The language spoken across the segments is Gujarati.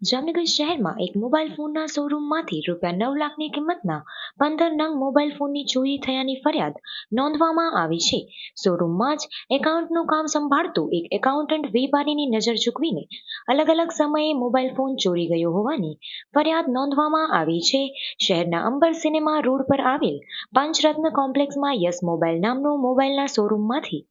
જામનગર શહેરમાં એક મોબાઈલ ફોનના શોરૂમમાંથી રૂપિયા નવ લાખની કિંમતના પંદર નંગ મોબાઈલ ફોનની ચોરી થયાની ફરિયાદ નોંધવામાં આવી છે. શોરૂમમાં જ એકાઉન્ટનું કામ સંભાળતું એક એકાઉન્ટન્ટ વેપારીની નજર ચૂકવીને અલગ અલગ સમયે મોબાઈલ ફોન ચોરી ગયો હોવાની ફરિયાદ નોંધવામાં આવી છે. શહેરના અંબર સિનેમા રોડ પર આવેલ પંચરત્ન કોમ્પ્લેક્સમાં યસ મોબાઈલ નામનો મોબાઈલના શોરૂમમાંથી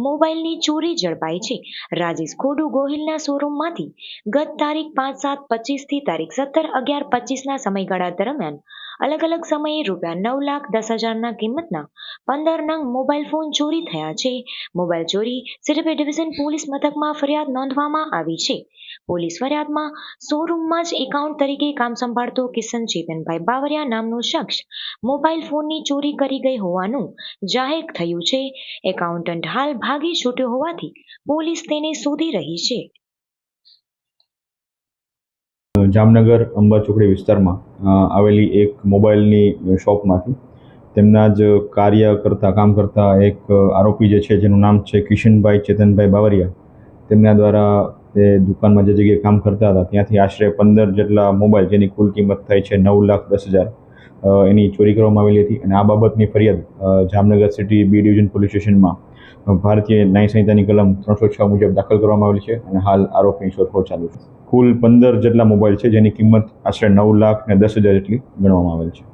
મોબાઈલની ચોરી ઝડપાઈ છે. રાજેશ ખોડુ ગોહિલના શોરૂમમાંથી ગત તારીખ પાંચ સાત પચીસથી તારીખ સત્તર અગિયાર પચીસના સમયગાળા દરમિયાન અલગ અલગ સમયે રૂપિયા નવ લાખ દસ હજારના કિંમતના પંદર નંગ મોબાઈલ ફોન ચોરી થયા છે. મોબાઈલ ચોરી સિરપે ડિવિઝન પોલીસ મથકમાં ફરિયાદ નોંધવામાં આવી છે. પોલીસ ફરિયાદમાં શોરૂમમાં જ એકાઉન્ટ તરીકે કામ સંભાળતો કિશન ચેતનભાઈ બાવરિયા નામનો શખ્સ મોબાઈલ ફોનની ચોરી કરી ગઈ હોવાનું જાહેર થયું છે. એકાઉન્ટન્ટ હાલ ભાગી છૂટ્યો હોવાથી પોલીસ તેને શોધી રહી છે. જામનગર અંબા ચોકડી વિસ્તારમાં આવેલી એક મોબાઈલની શોપમાંથી તેમના જ કાર્ય કરતા, કામ કરતા એક આરોપી જે છે, જેનું નામ છે કિશનભાઈ ચેતનભાઈ બાવરિયા. તેમના દ્વારા તે દુકાનમાં જે જગ્યાએ કામ કરતા હતા, ત્યાંથી આશરે પંદર જેટલા મોબાઈલ, જેની કુલ કિંમત થાય છે નવ લાખ દસ હજાર. એની ચોરી કરવામાં આવેલી હતી અને આ બાબતની ફરિયાદ Jamnagar city B division police સ્ટેશનમાં ભારતીય ન્યાય સંહિતાની કલમ ત્રણસો છ મુજબ દાખલ કરવામાં આવેલી છે અને હાલ આરોપીની શોધખોળ ચાલુ છે. કુલ પંદર જેટલા મોબાઈલ છે જેની કિંમત આશરે નવ લાખ ને દસ હજાર જેટલી ગણવામાં આવેલ છે.